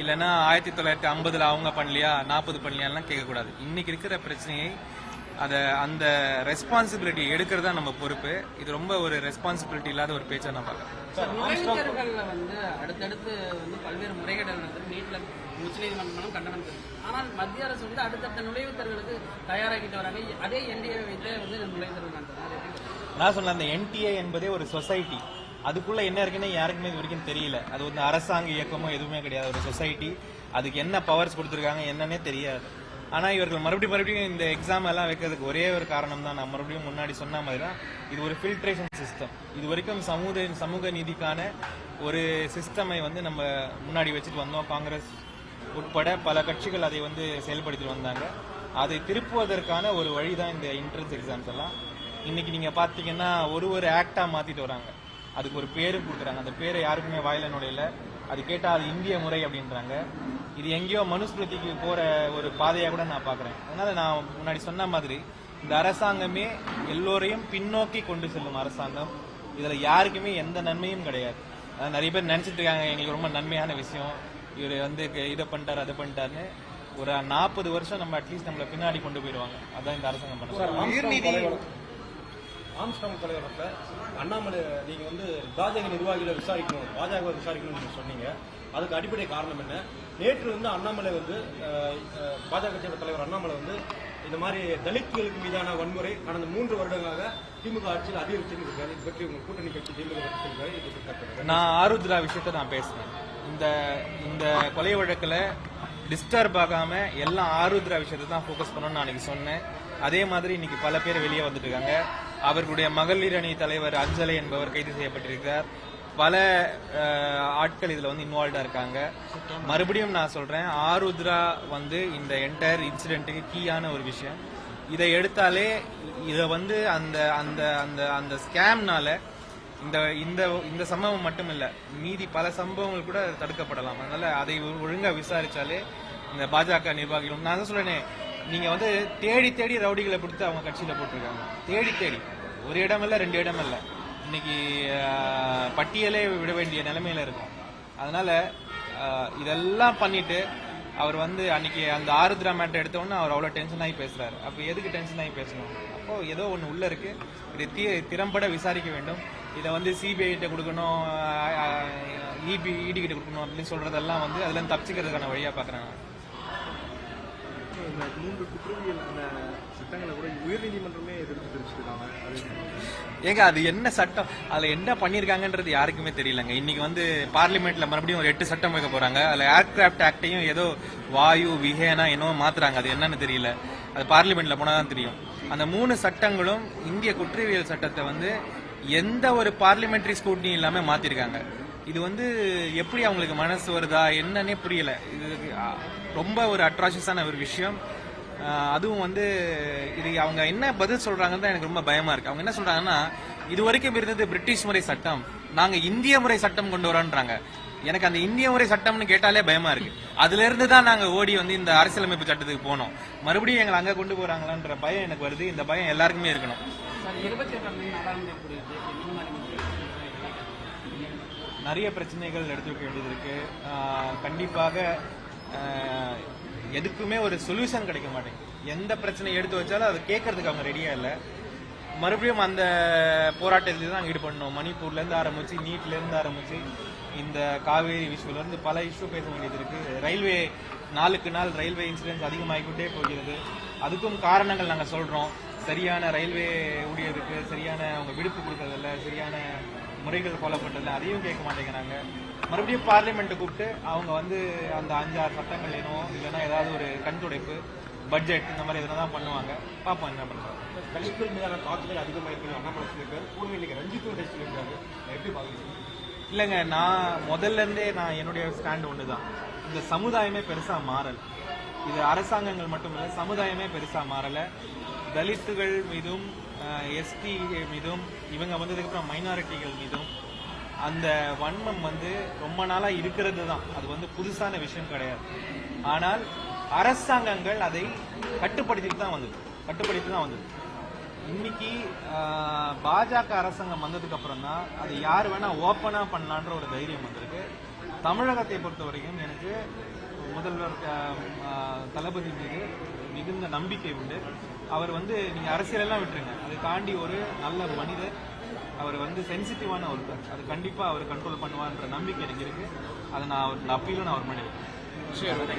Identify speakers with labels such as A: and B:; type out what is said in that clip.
A: இல்லைன்னா ஆயிரத்தி தொள்ளாயிரத்தி ஐம்பதுல அவங்க பண்ணலையா நாற்பது பண்ணலையாலாம் கேட்கக்கூடாது. இன்னைக்கு இருக்கிற பிரச்சனையை அதை அந்த ரெஸ்பான்சிபிலிட்டி எடுக்கிறது தான் நம்ம பொறுப்பு. இது ரொம்ப ஒரு ரெஸ்பான்சிபிலிட்டி இல்லாத ஒரு பேச்சா நான் பார்க்கறேன்.
B: வந்து அடுத்தடுத்து வந்து பல்வேறு முறைகேடுகள் நடந்தது நீட்ல உச்சநீதிமன்றம் கண்டனம் தெரிவிச்சு ஆனால் மத்திய அரசு வந்து அடுத்தடுத்த நுழைவுத் தேர்வுகளுக்கு தயாராகிட்டு வராங்க. அதே என்டிஏ வந்து நுழைவுத் தேர்வு நடந்தது?
A: நான் சொன்ன அந்த என்டிஏ என்பதே ஒரு சொசைட்டி அதுக்குள்ள என்ன இருக்குன்னு யாருக்குமே இது வரைக்கும் தெரியல. அது வந்து அரசாங்க இயக்கமோ எதுவுமே கிடையாது. ஒரு சொசைட்டி அதுக்கு என்ன பவர்ஸ் கொடுத்துருக்காங்க என்னன்னே தெரியாது. ஆனா இவர்கள் மறுபடியும் மறுபடியும் இந்த எக்ஸாம் எல்லாம் வைக்கிறதுக்கு ஒரே ஒரு காரணம் தான். நான் மறுபடியும் முன்னாடி சொன்ன மாதிரி தான் இது ஒரு ஃபில்ட்ரேஷன் சிஸ்டம் இது வரைக்கும் சமூக சமூக நீதிக்கான ஒரு சிஸ்டமை வந்து நம்ம முன்னாடி வச்சுட்டு வந்தோம். காங்கிரஸ் உட்பட பல கட்சிகள் அதை வந்து செயல்படுத்தி வந்தாங்க. அதை திருப்புவதற்கான ஒரு வழி தான் இந்த என்ட்ரன்ஸ் எக்ஸாம்ஸ் எல்லாம். இன்னைக்கு நீங்க பாத்தீங்கன்னா ஒரு ஒரு ஆக்டா மாத்திட்டு வராங்க. அதுக்கு ஒரு பேரும் கொடுக்குறாங்க. அந்த பேரை யாருக்குமே வாயில நுழையல. அது கேட்டா அது இந்திய முறை அப்படின்றாங்க. இது எங்கேயோ மனுஸ்மிருதிக்கு போற ஒரு பாதையா கூட நான் பாக்குறேன் அதனால நான் முன்னாடி சொன்ன மாதிரி இந்த அரசாங்கமே எல்லோரையும் பின்னோக்கி கொண்டு செல்லும் அரசாங்கம். இதுல யாருக்குமே எந்த நன்மையும் கிடையாது. அதான் நிறைய பேர் நினைச்சிட்டு இருக்காங்க எங்களுக்கு ரொம்ப நன்மையான விஷயம். இவர் வந்து இதை பண்ணிட்டாரு அதை பண்ணிட்டாருன்னு. ஒரு நாற்பது வருஷம் நம்ம அட்லீஸ்ட் நம்மள பின்னாடி கொண்டு போயிடுவாங்க. அதான் இந்த அரசாங்கம் பண்ண
C: உயர்நீதி ஆம்ஸ்டாங் தலைவரத்தில் அண்ணாமலை நீங்க வந்து பாஜக நிர்வாகிகளை விசாரிக்கணும் பாஜக விசாரிக்கணும்னு நீங்க சொன்னீங்க. அதுக்கு அடிப்படை காரணம் என்ன? நேற்று வந்து அண்ணாமலை வந்து பாஜக கட்சியோட தலைவர் அண்ணாமலை வந்து இந்த மாதிரி தலித்களுக்கு மீதான வன்முறை கடந்த மூன்று வருடங்களாக திமுக ஆட்சியில் அதிகரிச்சுன்னு இருக்காரு இது பற்றி உங்க கூட்டணி கட்சி திமுக
A: நான் ஆருத்ரா விஷயத்த நான் பேசுறேன். இந்த இந்த கொலை வழக்கில் டிஸ்டர்ப் ஆகாம எல்லாம் ஆருத்ரா விஷயத்தை தான் ஃபோக்கஸ் பண்ணணும்னு நான் அன்னைக்கு சொன்னேன். அதே மாதிரி இன்னைக்கு பல பேர் வெளியே வந்துட்டு இருக்காங்க. அவர்களுடைய மகளிர் அணி தலைவர் அஞ்சலை என்பவர் கைது செய்யப்பட்டிருக்கிறார். பல ஆட்கள் இதில் வந்து இன்வால்வ்டாக இருக்காங்க. மறுபடியும் நான் சொல்கிறேன் ஆருத்ரா வந்து இந்த என்டையர் இன்சிடென்ட்டுக்கு கீயான ஒரு விஷயம். இதை எடுத்தாலே இதை வந்து அந்த அந்த அந்த அந்த ஸ்கேம்னால இந்த இந்த இந்த சம்பவம் மட்டும் இல்லை மீதி பல சம்பவங்கள் கூட தடுக்கப்படலாம். அதனால அதை ஒழுங்காக விசாரித்தாலே இந்த பாஜக நிர்வாகிகளும் நான் தான் சொல்றேனே நீங்கள் வந்து தேடி தேடி ரவுடிகளை பிடித்து அவங்க கட்சியில் போட்டிருக்காங்க. தேடி தேடி. ஒரு இடம் இல்லை ரெண்டு இடம் இல்லை இன்னைக்கு பட்டியலே விட வேண்டிய நிலைமையில இருக்கும். அதனால இதெல்லாம் பண்ணிட்டு அவர் வந்து அன்னைக்கு அந்த ஆருத்ரா மேட்டர் எடுத்தோடனே அவர் அவ்வளோ டென்ஷன் ஆகி பேசுறாரு. அப்போ எதுக்கு டென்ஷன் ஆகி பேசணும்? அப்போ ஏதோ ஒன்று உள்ள இருக்கு. இதை தி- திறம்பட விசாரிக்க வேண்டும். இதை வந்து சிபிஐ கிட்ட கொடுக்கணும் இபி இடி கிட்ட கொடுக்கணும் அப்படின்னு சொல்றதெல்லாம் வந்து அதுல தப்பிச்சுக்கிறதுக்கான வழியா பாக்குறாங்க.
D: இந்த மூன்று குற்றவியல் அந்த சட்டங்களை கூட உயர்நீதிமன்றமே எதிர்த்து தெரிவிச்சிருக்காங்க.
A: ஏங்க அது என்ன சட்டம்? அதுல என்ன பண்ணிருக்காங்கன்றது யாருக்குமே தெரியலங்க. இன்னைக்கு வந்து பார்லிமெண்ட்ல மறுபடியும் ஒரு எட்டு சட்டம் வைக்க போறாங்க. அதுல ஏர்கிராஃப்ட் ஆக்டையும் ஏதோ வாயு விஹேனா என்னவோ மாத்துறாங்க. அது என்னன்னு தெரியல. அது பார்லிமெண்ட்ல போனால் தான் தெரியும். அந்த மூணு சட்டங்களும் இந்திய குற்றவியல் சட்டத்தை வந்து எந்த ஒரு பார்லிமெண்ட்ரி ஸ்கூட்னி இல்லாம மாத்திருக்காங்க. இது வந்து எப்படி அவங்களுக்கு மனசு வருதா என்னன்னே புரியல. இது ரொம்ப ஒரு அட்ராஷியஸான ஒரு விஷயம். அதுவும் வந்து இது அவங்க என்ன பதில் சொல்றாங்கன்னு தான் எனக்கு ரொம்ப பயமா இருக்கு. அவங்க என்ன சொல்றாங்கன்னா இது வரைக்கும் இருந்தது பிரிட்டிஷ் முறை சட்டம். நாங்க இந்திய முறை சட்டம் கொண்டு வரோன்றாங்க. எனக்கு அந்த இந்திய முறை சட்டம்னு கேட்டாலே பயமா இருக்கு. அதுல இருந்து தான் நாங்க ஓடி வந்து இந்த அரசியலமைப்பு சட்டத்துக்கு போனோம். மறுபடியும் எங்களை அங்க கொண்டு போறாங்களான்ற பயம் எனக்கு வருது. இந்த பயம் எல்லாருக்குமே இருக்கணும். நிறைய பிரச்சனைகள் எடுத்துக்க வேண்டியது இருக்கு. கண்டிப்பாக எதுக்குமே ஒரு சொல்யூஷன் கிடைக்க மாட்டேங்குது. எந்த பிரச்சனையை எடுத்து வச்சாலும் அதை கேட்கறதுக்கு அவங்க ரெடியா இல்லை. மறுபடியும் அந்த போராட்டத்தில் தான் ஈடுபடணும். மணிப்பூர்ல இருந்து ஆரம்பிச்சு நீட்ல இருந்து ஆரம்பிச்சு இந்த காவேரி விஷயத்துல இருந்து பல இஷ்யூ பேச வேண்டியது இருக்கு. ரயில்வே நாளுக்கு நாள் ரயில்வே இன்சிடென்ட்ஸ் அதிகமாகிக்கிட்டே போகிறது. அதுக்கும் காரணங்கள் நாங்கள் சொல்றோம். சரியான ரயில்வே ஊழியருக்கு சரியான அவங்க விடுப்பு கொடுக்கறதில்ல சரியான முறைகள் ஃபாலோ பண்றதில்ல அதையும் கேட்க மாட்டேங்கிறாங்க. மறுபடியும் பார்லிமெண்ட் கூப்பிட்டு அவங்க வந்து அந்த அஞ்சாறு சட்டங்கள் என்னவோ இல்லைன்னா ஏதாவது ஒரு கண் துடைப்பு பட்ஜெட் இந்த மாதிரி எதனா தான் பண்ணுவாங்க. பார்ப்போம் என்ன பண்றாங்க
C: தலித்கள் மீதான தாக்குதல் அதிகமாயிருக்கு அண்ணாமலை சொல்லியிருக்காரு கூடவே இன்னைக்கு ரஞ்சித் உடைய சொல்லியிருக்காரு எப்படி பாக்குறீங்க
A: இல்லைங்க நான் முதல்ல இருந்தே நான் என்னுடைய ஸ்டாண்ட் ஒன்று தான் இந்த சமுதாயமே பெருசா மாறல. இது அரசாங்கங்கள் மட்டும் இல்லை சமுதாயமே பெருசா மாறல. தலித்துகள் மீதும் எஸ்டி மீதும் இவங்க வந்ததுக்கப்புறம் மைனாரிட்டிகள் மீதும் அந்த வன்மம் வந்து ரொம்ப நாளா இருக்கிறது தான் அது வந்து புதுசான விஷயம் கிடையாது. ஆனால் அரசாங்கங்கள் அதை கட்டுப்படுத்திட்டு தான் வந்தது. கட்டுப்படுத்தி தான் வந்தது. இன்னைக்கு பாஜக அரசாங்கம் வந்ததுக்கு அப்புறம் தான் அது யார் வேணா ஓப்பனா பண்ணலான்ற ஒரு தைரியம் வந்திருக்கு. தமிழகத்தை பொறுத்த வரைக்கும் எனக்கு முதல்வர் தளபதி மீது மிகுந்த நம்பிக்கை உண்டு. அவர் வந்து நீங்க அரசியலெல்லாம் விட்டுருங்க. அதை தாண்டி ஒரு நல்ல மனிதர் அவர் வந்து சென்சிட்டிவான ஒருத்தர் அது கண்டிப்பா அவர் கண்ட்ரோல் பண்ணுவார்ன்ற நம்பிக்கை எனக்கு இருக்கு. அதை நான் அவர் அப்பீலும் நான் அவர் பண்ணியிருக்கேன்
E: சரி.